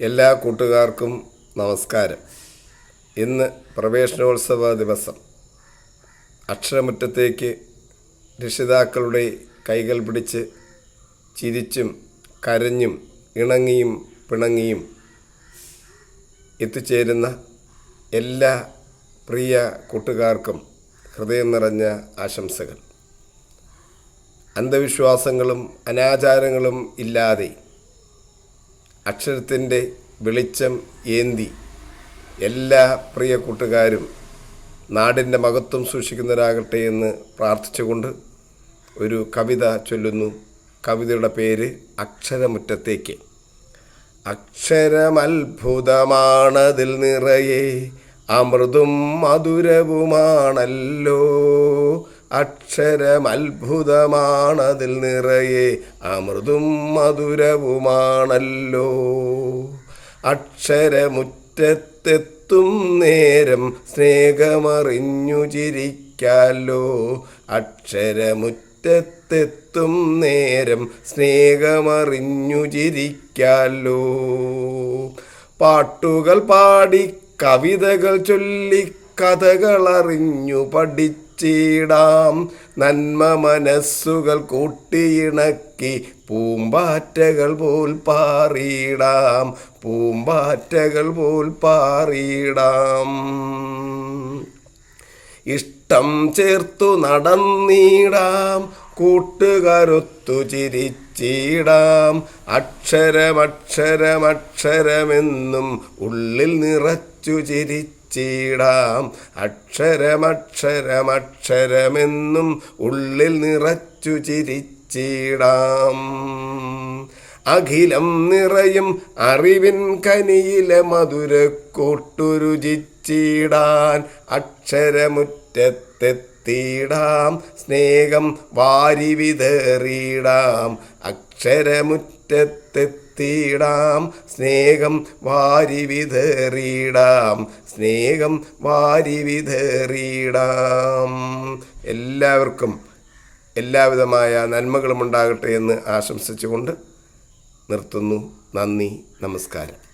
എല്ലാ കൂട്ടുകാർക്കും നമസ്കാരം. ഇന്ന് പ്രവേശനോത്സവ ദിവസം. അക്ഷരമുറ്റത്തേക്ക് രക്ഷിതാക്കളുടെ കൈകൾ പിടിച്ച് ചിരിച്ചും കരഞ്ഞും ഇണങ്ങിയും പിണങ്ങിയും എത്തിച്ചേരുന്ന എല്ലാ പ്രിയ കൂട്ടുകാർക്കും ഹൃദയം നിറഞ്ഞ ആശംസകൾ. അന്ധവിശ്വാസങ്ങളും അനാചാരങ്ങളും ഇല്ലാതെ അക്ഷരത്തിന്റെ വെളിച്ചം ഏന്തി എല്ലാ പ്രിയ കൂട്ടുകാരും നാടിന്റെ മഹത്വം സൂക്ഷിക്കുന്നവരാകട്ടെ എന്ന് പ്രാർത്ഥിച്ചുകൊണ്ട് ഒരു കവിത ചൊല്ലുന്നു. കവിതയുടെ പേര് അക്ഷരമുറ്റത്തേക്ക്. അക്ഷരമത്ഭുതമാണതിൽ നിറയെ അമൃതും മധുരവുമാണല്ലോ. അക്ഷരമത്ഭുതമാണതിൽ നിറയെ അമൃതും മധുരവുമാണല്ലോ. അക്ഷരമുറ്റത്തെത്തും നേരം സ്നേഹമറിഞ്ഞു ചിരിക്കാലോ. അക്ഷരമുറ്റത്തെത്തും നേരം സ്നേഹമറിഞ്ഞു ചിരിക്കാലോ. പാട്ടുകൾ പാടി കവിതകൾ ചൊല്ലി കഥകളറിഞ്ഞു പഠിച്ചിടാം നന്മ മനസ്സുകൾ കൂട്ടിയിണക്കി പൂമ്പാറ്റകൾ പോൽ പാറിയിടാം. പൂമ്പാറ്റകൾ പോൽ പാറിയിടാം. ഇഷ്ടം ചേർത്തു നടന്നിടാം. കൂട്ടുകരുത്തു ചിരിച്ചിടാം. അക്ഷരമക്ഷരമക്ഷരമെന്നും ഉള്ളിൽ നിറച്ചു ചിരിച്ചിടാം അക്ഷരമക്ഷരമക്ഷരമെന്നും ഉള്ളിൽ നിറച്ചു ചിരിച്ചീടാം. അഖിലം നിറയും അറിവിൻ കനിയിലെ മധുര കൂട്ടുരുചിച്ചീടാൻ അക്ഷരമുറ്റത്തെത്തിയിടാം സ്നേഹം വാരി വിതറിയിടാം അക്ഷരമുറ്റത്തെത്തിയിടാം സ്നേഹം വാരി വിതറിയിടാം. സ്നേഹം വാരി വിതറിയിടാം. എല്ലാവർക്കും എല്ലാവിധമായ നന്മകളും ഉണ്ടാകട്ടെ എന്ന് ആശംസിച്ചുകൊണ്ട് നിർത്തുന്നു. നന്ദി നമസ്കാരം.